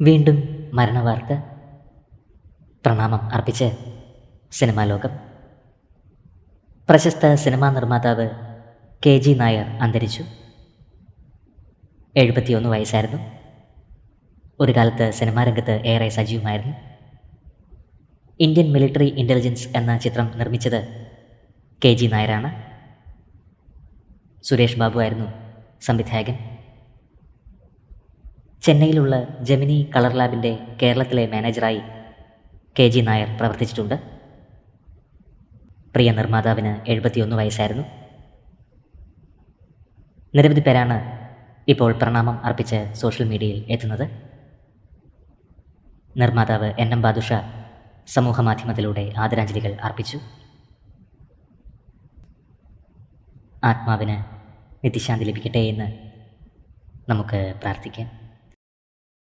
വീണ്ടും മരണവാർത്ത. പ്രണാമം അർപ്പിച്ച് സിനിമാ ലോകം. പ്രശസ്ത സിനിമാ നിർമ്മാതാവ് കെ ജി നായർ അന്തരിച്ചു. എഴുപത്തിയൊന്ന് വയസ്സായിരുന്നു. ഒരു കാലത്ത് സിനിമാ രംഗത്ത് ഏറെ സജീവമായിരുന്നു. ഇന്ത്യൻ മിലിറ്ററി ഇന്റലിജൻസ് എന്ന ചിത്രം നിർമ്മിച്ചത് കെ ജി നായരാണ്. സുരേഷ് ബാബു ആയിരുന്നു സംവിധായകൻ. ചെന്നൈയിലുള്ള ജെമിനി കളർ ലാബിന്റെ കേരളത്തിലെ മാനേജറായി കെ ജി നായർ പ്രവർത്തിച്ചിട്ടുണ്ട്. പ്രിയ നിർമ്മാതാവിന് എഴുപത്തിയൊന്ന് വയസ്സായിരുന്നു. നിരവധി പേരാണ് ഇപ്പോൾ പ്രണാമം അർപ്പിച്ച് സോഷ്യൽ മീഡിയയിൽ എത്തുന്നത്. നിർമ്മാതാവ് എൻ എം ബാദുഷ സമൂഹ മാധ്യമത്തിലൂടെ ആദരാഞ്ജലികൾ അർപ്പിച്ചു. ആത്മാവിന് നിത്യശാന്തി ലഭിക്കട്ടെ എന്ന് നമുക്ക് പ്രാർത്ഥിക്കാം.